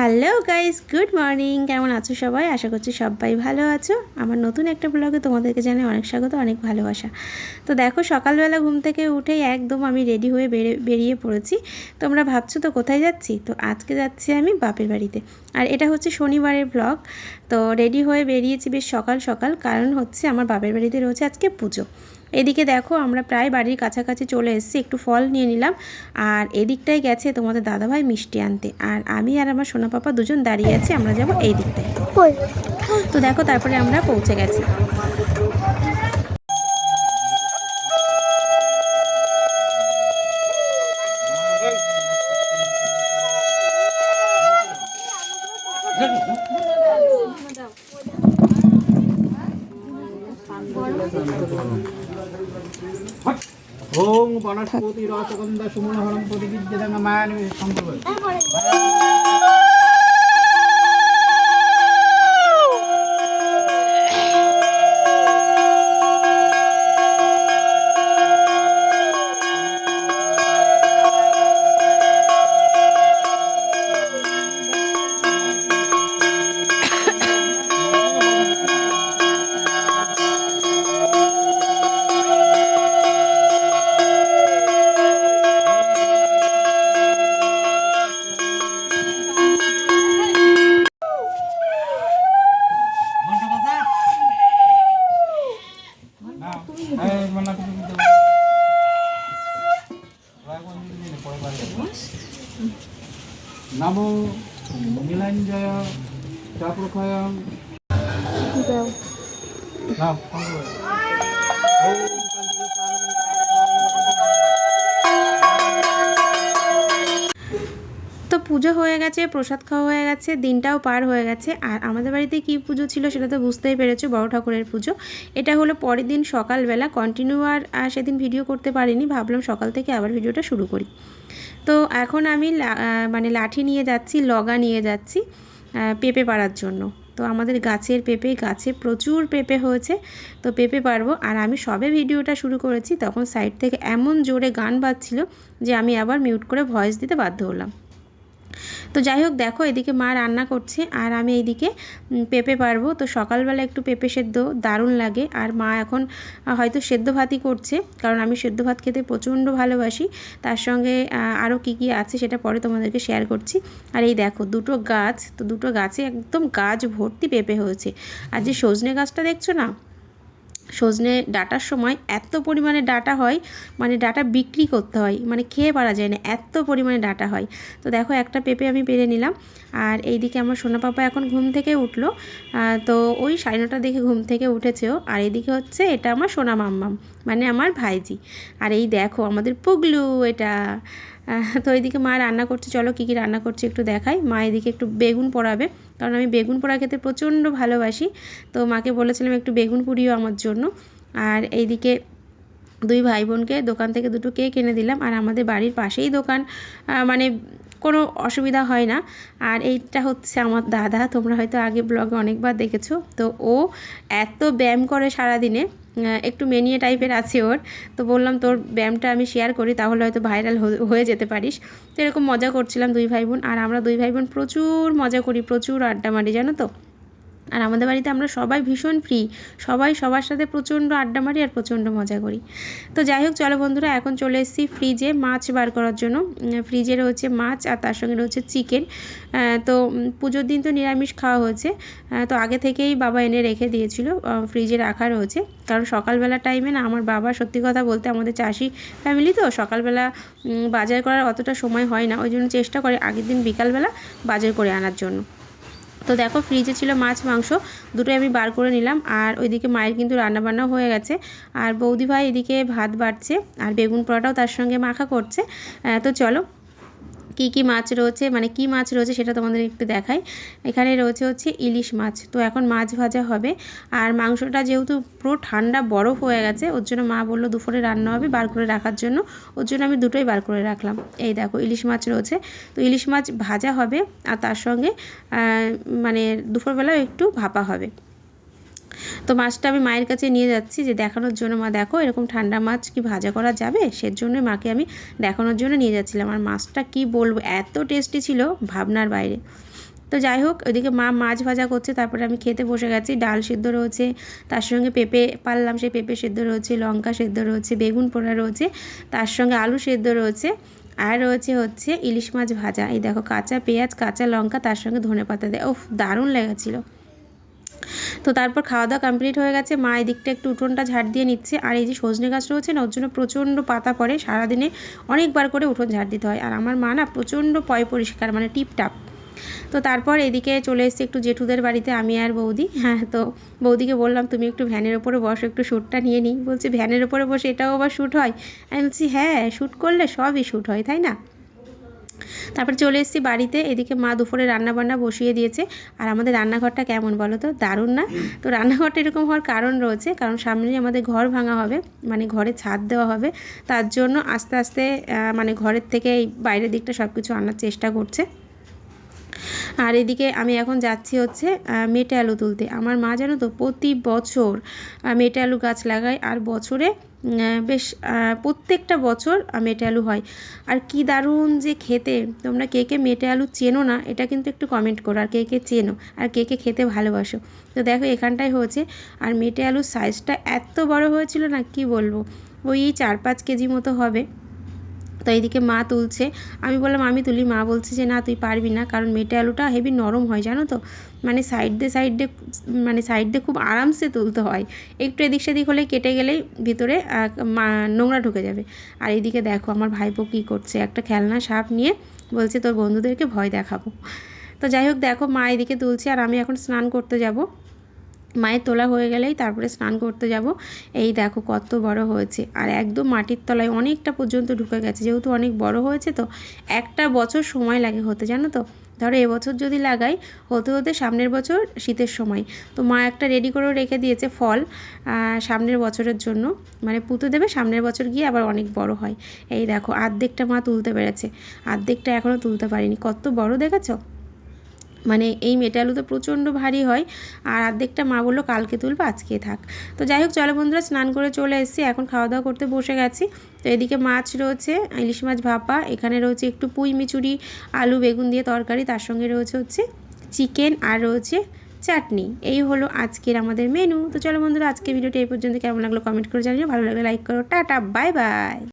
Hello guys, good morning. কেমন আছো সবাই? আশা করছি সবাই ভালো আছো। আমার নতুন একটা ব্লগে তোমাদেরকে জানাই অনেক স্বাগত, অনেক ভালোবাসা। তো দেখো, সকালবেলা ঘুম থেকে উঠেই একদম আমি রেডি হয়ে বেরে বেরিয়ে পড়েছি। তোমরা ভাবছ, তো কোথায় যাচ্ছি? তো আজকে যাচ্ছি আমি বাপের বাড়িতে। আর এটা হচ্ছে শনিবারের ব্লগ তো রেডি হয়ে বেরিয়েছি বেশ সকাল সকাল। কারণ হচ্ছে আমার বাপের বাড়িতে রয়েছে আজকে পুজো। এদিকে দেখো আমরা প্রায় বাড়ির কাছাকাছি চলে এসেছি একটু ফল নিয়ে নিলাম। আর এদিকটায় গেছে তোমাদের দাদাভাই মিষ্টি আনতে। আর আমি আর আমার সোনা পাপা দুজন দাঁড়িয়ে আছি আমরা যাব এই দিকটায়। তো দেখো তারপরে আমরা পৌঁছে গেছি। ওং বনস্পতি রসগন্ধ সুমনহরম প্রতিবিদ্যং মায়ানি সম্ভব নমো নীলাঞ্জয় চক্রক্ষয় নাও পুজো হয়ে গেছে, প্রসাদ খাওয়া হয়ে গেছে, দিনটাও পার হয়ে গেছে। আর আমাদের বাড়িতে কি পুজো ছিল সেটা তো বুঝতেই পেরেছ, বড় ঠাকুরের পুজো। এটা হলো পরের দিন সকালবেলা কন্টিনিউ আর সেদিন ভিডিও করতে পারিনি, ভাবলাম সকাল থেকে আবার ভিডিওটা শুরু করি। তো এখন আমি মানে লাঠি নিয়ে যাচ্ছি, লগা নিয়ে যাচ্ছি পেঁপে পাড়ার জন্য। তো আমাদের গাছের পেঁপে, গাছে প্রচুর পেঁপে হয়েছে, তো পেঁপে পারব আর আমি সবে ভিডিওটা শুরু করেছি, তখন সাইড থেকে এমন জোরে গান বাজছিল যে আমি আবার মিউট করে ভয়েস দিতে বাধ্য হলাম। তো যাই হোক দেখো এদিকে মা রান্না করছে আর আমি এইদিকে পেঁপে পারব। তো সকালবেলা একটু পেঁপে সেদ্ধ দারুণ লাগে। আর মা এখন হয়তো সেদ্ধ ভাতই করছে, কারণ আমি সেদ্ধ ভাত খেতে প্রচণ্ড ভালোবাসি। তার সঙ্গে আরও কী কী আছে সেটা পরে তোমাদেরকে শেয়ার করছি। আর এই দেখো, দুটো গাছ, তো দুটো গাছে একদম গাছ ভর্তি পেঁপে হয়েছে। আর যে সজনে গাছটা দেখছ না সজনে ডাটার সময় এত পরিমাণে ডাটা হয় মানে ডাটা বিক্রি করতে হয় মানে খেয়ে পারা যায় না, এত পরিমাণে ডাটা হয়। তো দেখো একটা পেঁপে আমি পেরে নিলাম, আর এইদিকে আমার সোনা পাপা এখন ঘুম থেকে উঠল তো ওই সাড়ে নটা দেখে ঘুম থেকে উঠেছেও, আর এইদিকে হচ্ছে এটা আমার সোনা মাম্মাম মানে আমার ভাইজি। আর এই দেখো আমাদের পুগলু এটা তো এইদিকে মা রান্না করছে, চলো কী কী রান্না করছে একটু দেখাই। মা এদিকে একটু বেগুন পোড়াবে, কারণ আমি বেগুন পোড়া খেতে প্রচণ্ড ভালোবাসি। তো মাকে বলেছিলাম একটু বেগুন পুড়িও আমার জন্য। আর এইদিকে দুই ভাই বোনকে দোকান থেকে দুটো কেক এনে দিলাম। আর আমাদের বাড়ির পাশেই দোকান মানে কোনো অসুবিধা হয় না। আর এইটা হচ্ছে আমার দাদা, তোমরা হয়তো আগে ব্লগে অনেকবার দেখেছ। তো ও এত ব্যায়াম করে সারাদিনে। একটু মেনিয়ে টাইপের আছে ওর। তো বললাম, তোর ব্যায়ামটা আমি শেয়ার করি, তাহলে হয়তো ভাইরাল হয়ে যেতে পারিস। তো এরকম মজা করছিলাম দুই ভাই বোন। আর আমরা দুই ভাই বোন প্রচুর মজা করি, প্রচুর আড্ডা মারি, জানো তো? আর আমাদের বাড়িতে আমরা সবাই ভীষণ ফ্রি সবাই সবার সাথে প্রচণ্ড আড্ডা মারি আর প্রচণ্ড মজা করি। তো যাই হোক, চলো বন্ধুরা, এখন চলে এসেছি ফ্রিজে মাছ বার করার জন্য। ফ্রিজে রয়েছে মাছ আর তার সঙ্গে রয়েছে চিকেন তো পুজোর দিন তো নিরামিষ খাওয়া হয়েছে। তো আগে থেকেই বাবা এনে রেখে দিয়েছিল ফ্রিজে রাখা রয়েছে কারণ সকালবেলা টাইমে না আমার বাবা সত্যি কথা বলতে আমাদের চাষি ফ্যামিলি তো সকালবেলা বাজার করার অতটা সময় হয় না। ওই জন্য চেষ্টা করে আগের দিন বিকালবেলা বাজার করে আনার জন্য। তো দেখো ফ্রিজে ছিল মাছ, মাংস, দুটোই আমি বার করে নিলাম। আর ওইদিকে মায়ের কিন্তু রান্নাবান্নাও হয়ে গেছে। আর বৌদি ভাই এদিকে ভাত বাড়ছে আর বেগুন পোড়াটাও তার সঙ্গে মাখা করছে। তো চলো কি কি মাছ রয়েছে মানে কি মাছ রয়েছে সেটা তোমাদের একটু দেখাই। এখানে রয়েছে হচ্ছে ইলিশ মাছ। তো এখন মাছ ভাজা হবে। আর মাংসটা যেহেতু পুরো ঠান্ডা বরফ হয়ে গেছে, ওর জন্য মা বলল দুপুরে রান্না হবে বার করে রাখার জন্য। ওর জন্য আমি দুটোই বার করে রাখলাম। এই দেখো, ইলিশ মাছ রয়েছে। তো ইলিশ মাছ ভাজা হবে, আর তার সঙ্গে মানে দুপুরবেলাও একটু ভাপা হবে। তো মাছটা আমি মায়ের কাছে নিয়ে যাচ্ছি যে দেখানোর জন্য, মা, দেখো এরকম ঠান্ডা মাছ কি ভাজা করা যাবে? সেজন্যই মাকে আমি দেখানোর জন্য নিয়ে যাচ্ছিলাম। আর মাছটা কি বলব, এত টেস্টি ছিল ভাবনার বাইরে। তো যাই হোক, ওইদিকে মা মাছ ভাজা করছে, তারপরে আমি খেতে বসে গেছি। ডাল সিদ্ধ রয়েছে, তার সঙ্গে পেঁপে পারলাম, সেই পেঁপে সেদ্ধ রয়েছে, লঙ্কা সেদ্ধ রয়েছে, বেগুন পোড়া রয়েছে, তার সঙ্গে আলু সেদ্ধ রয়েছে, আর রয়েছে হচ্ছে ইলিশ মাছ ভাজা। এই দেখো, কাঁচা পেঁয়াজ, কাঁচা লঙ্কা, তার সঙ্গে ধনে পাতা দেয় ওফ দারুণ লেগেছিলো। তো তারপর খাওয়া দাওয়া কমপ্লিট হয়ে গেছে। মা এদিকটা একটু উঠোনটা ঝাড় দিয়ে নিচ্ছে। আর এই যে সজনে গাছ রয়েছে না, ওর জন্য প্রচণ্ড পাতা পড়ে। সারাদিনে অনেকবার করে উঠোন ঝাড় দিতে হয়। আর আমার মা না প্রচণ্ড পয় পরিষ্কার মানে টিপটাপ। তো তারপর এদিকে চলে এসেছি একটু জেঠুদের বাড়িতে, আমি আর বৌদি। হ্যাঁ তো বৌদিকে বললাম, তুমি একটু ভ্যানের ওপরে বসো, একটু শ্যুটটা নিয়ে নিই। বলছি, ভ্যানের ওপরে বসে এটাও আবার শ্যুট হয়? আমি বলছি হ্যাঁ শ্যুট করলে সবই শ্যুট হয়, তাই না? তারপর চলে এসেছি বাড়িতে। এদিকে মা দুপুরে রান্না বান্না বসিয়ে দিয়েছে। আর আমাদের রান্নাঘরটা কেমন বলো তো? দারুণ না? তো রান্নাঘরটা এরকম হওয়ার কারণ রয়েছে, কারণ সামনেই আমাদের ঘর ভাঙা হবে মানে ঘরে ছাদ দেওয়া হবে। তার জন্য আস্তে আস্তে মানে ঘরের থেকে এই বাইরের দিকটা সব কিছু আনার চেষ্টা করছে। আর এদিকে আমি এখন যাচ্ছি হচ্ছে মেটে আলু তুলতে। আমার মা জানো তো প্রতি বছর মেটে আলু গাছ লাগায় আর বছরে বেশ প্রত্যেকটা বছর মেটে আলু হয়। আর কি দারুণ যে খেতে, তোমরা কে কে মেটে আলু চেনো না, এটা কিন্তু একটু কমেন্ট করো, আর কে কে চেনো, আর কে কে খেতে ভালোবাসো। তো দেখো এখানটায় হয়েছে, আর মেটে আলুর সাইজটা এত বড় হয়েছিল না, কি বলব? ওই চার পাঁচ কেজি মতো হবে। তো এইদিকে মা তুলছে। আমি বললাম, আমি তুলি। মা বলছে যে, না, তুই পারবি না, কারণ মেটে আলুটা হেভি নরম হয়, জানো তো? মানে সাইড দিয়ে সাইড দিয়ে মানে সাইড দিয়ে খুব আরামসে তুলতে হয়। একটু এদিক সেদিক হলে কেটে গেলেই ভিতরে নোংরা ঢুকে যাবে। আর এইদিকে দেখো, আমার ভাইপো কী করছে? একটা খেলনা সাপ নিয়ে বলছে, তোর বন্ধুদেরকে ভয় দেখাবো। তো যাই হোক, দেখো, মা এদিকে তুলছে, আর আমি এখন স্নান করতে যাব। মায়ের তোলা হয়ে গেলেই তারপরে স্নান করতে যাব। এই দেখো কত বড় হয়েছে। আর একদম মাটির তলায় অনেকটা পর্যন্ত ঢুকে গেছে। যেহেতু অনেক বড় হয়েছে তো একটা বছর সময় লাগে হতে, জানো তো? ধরো এবছর যদি লাগাই, হতে হতে সামনের বছর শীতের সময়। তো মা একটা রেডি করেও রেখে দিয়েছে ফল সামনের বছরের জন্য। মানে পুঁতে দেবে, সামনের বছর গিয়ে আবার অনেক বড় হয়। এই দেখো, আর্ধেকটা মা তুলতে পেরেছে। আর্ধেকটা এখনও তুলতে পারিনি। কত বড়, দেখেছ? মানে এই মেটে আলু তো প্রচণ্ড ভারী হয় আর অর্ধেকটা মা বলল, কালকে তুলবো, আজকে থাক। তো যাই হোক, চলো বন্ধুরা, স্নান করে চলে এসেছি, এখন খাওয়া দাওয়া করতে বসে গেছি। তো এদিকে মাছ রয়েছে, ইলিশ মাছ ভাপা, এখানে রয়েছে একটু পুঁই মিচুরি আলু, বেগুন দিয়ে তরকারি, তার সঙ্গে রয়েছে হচ্ছে চিকেন আর রয়েছে চাটনি। এই হলো আজকের আমাদের মেনু তো চলো বন্ধুরা আজকে ভিডিওটা এই পর্যন্ত। কেমন লাগল কমেন্ট করে জানিও। ভালো লাগলে লাইক করো। Tata bye bye